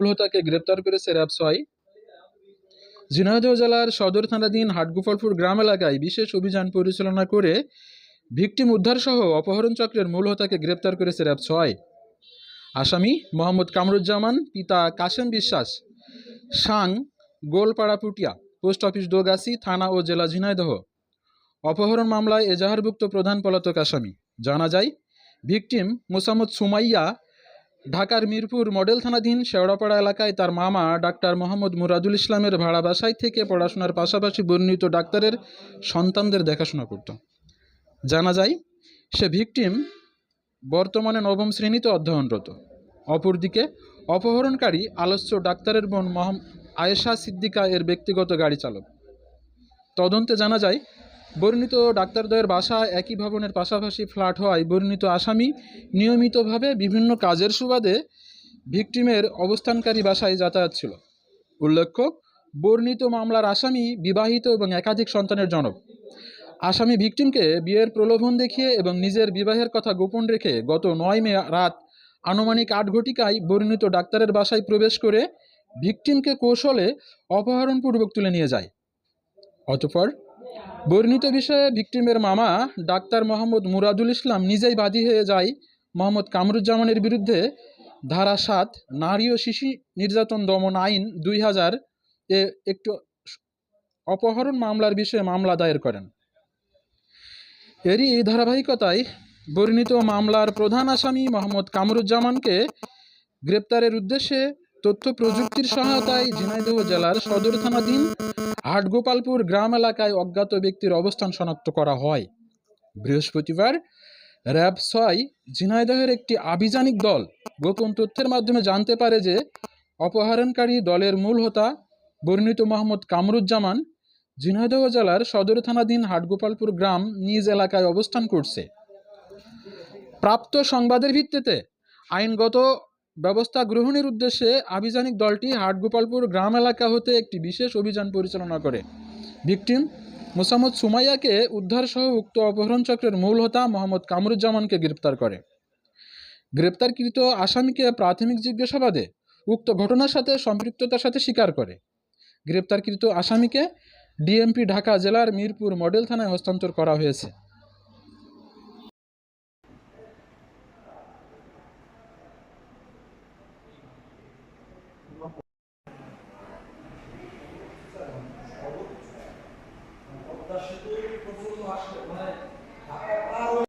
হতাকে গ্রেপ্তার করেছে র্যাব ছয় ঝিনাইদহ জেলার সদর থানাধীন হাটগোপালপুর গ্রাম এলাকায় বিশেষ অভিযান পরিচালনা করে ভিকটিম উদ্ধার সহ অপহরণ চক্রের মূল হোতাকে গ্রেপ্তার করেছে র্যাব ছয় আসামি মোহাম্মদ কামরুজ্জামান, পিতা কাশেম বিশ্বাস, সাং, গোলপাড়া পুটিয়া, পোস্ট অফিস দোগাছি, থানা ও জেলা ঝিনাইদহ। অপহরণ মামলায় এজাহারভুক্ত প্রধান পলাতক আসামি। জানা যায়, ভিকটিম মোসাম্মদ সুমাইয়া ঢাকার মিরপুর মডেল থানাধীন শেওড়াপাড়া এলাকায় তার মামা ডাক্তার মোহাম্মদ মুরাদুল ইসলামের ভাড়া বাসায় থেকে পড়াশোনার পাশাপাশি বর্ণিত ডাক্তারের সন্তানদের দেখাশোনা করত। জানা যায়, সে ভিকটিম বর্তমানে নবম শ্রেণীতে অধ্যয়নরত। অপরদিকে, অপহরণকারী আলস্য ডাক্তারের বোন মহম আয়েশা সিদ্দিকা এর ব্যক্তিগত গাড়ি চালক তদন্তে জানা যায় বর্ণিত ডাক্তারদ্বয়ের বাসা একই ভবনের পাশাপাশি ফ্ল্যাট হওয়ায় বর্ণিত আসামি নিয়মিতভাবে বিভিন্ন কাজের সুবাদে ভিকটিমের অবস্থানকারী বাসায় যাতায়াত ছিল। উল্লেখ্য, বর্ণিত মামলার আসামি বিবাহিত এবং একাধিক সন্তানের জনক। আসামি ভিকটিমকে বিয়ের প্রলোভন দেখিয়ে এবং নিজের বিবাহের কথা গোপন রেখে গত নয় মে রাত আনুমানিক আট ঘটিকায় বর্ণিত ডাক্তারের বাসায় প্রবেশ করে ভিকটিমকে কৌশলে অপহরণপূর্বক তুলে নিয়ে যায়। অতঃপর বর্ণিত বিষয়ে ভিকটিমের মামা ডাক্তার মোহাম্মদ মুরাদুল ইসলাম নিজেই বাদী হয়ে যায় মোহাম্মদ কামরুজ্জামানের বিরুদ্ধে ধারা সাত, নারী ও শিশু নির্যাতন দমন আইন দুই হাজার এ একটু অপহরণ মামলার বিষয়ে মামলা দায়ের করেন। এরই এই ধারাবাহিকতায় বর্ণিত মামলার প্রধান আসামি মোহাম্মদ কামরুজ্জামানকে গ্রেপ্তারের উদ্দেশ্যে তথ্য প্রযুক্তির সহায়তায় ঝিনাইদহ জেলার সদর থানাধীন হাটগোপালপুর গ্রাম এলাকায় অজ্ঞাত ব্যক্তির অবস্থান শনাক্ত করা হয়। বৃহস্পতিবার র্যাব ছয় ঝিনাইদহের একটি আভিযানিক দল গোপন তথ্যের মাধ্যমে জানতে পারে যে অপহরণকারী দলের মূল হোতা বর্ণিত মোহাম্মদ কামরুজ্জামান ঝিনাইদহ জেলার সদর থানাধীন হাটগোপালপুর গ্রাম নিজ এলাকায় অবস্থান করছে। প্রাপ্ত সংবাদের ভিত্তিতে আইনগত ব্যবস্থা গ্রহণের উদ্দেশ্যে আভিযানিক দলটি হাটগোপালপুর গ্রাম এলাকা হতে একটি বিশেষ অভিযান পরিচালনা করে। ভিকটিম মোসাম্মদ সুমাইয়াকে উদ্ধার সহ উক্ত অপহরণ চক্রের মূল হোতা মোহাম্মদ কামরুজ্জামানকে গ্রেপ্তার করে। গ্রেপ্তারকৃত আসামিকে প্রাথমিক জিজ্ঞাসাবাদে উক্ত ঘটনার সাথে সম্পৃক্ততার সাথে স্বীকার করে। গ্রেপ্তারকৃত আসামিকে ডিএমপি ঢাকা জেলার মিরপুর মডেল থানায় হস্তান্তর করা হয়েছে। সেতু প্রচুর আসলে মানে ঢাকা পার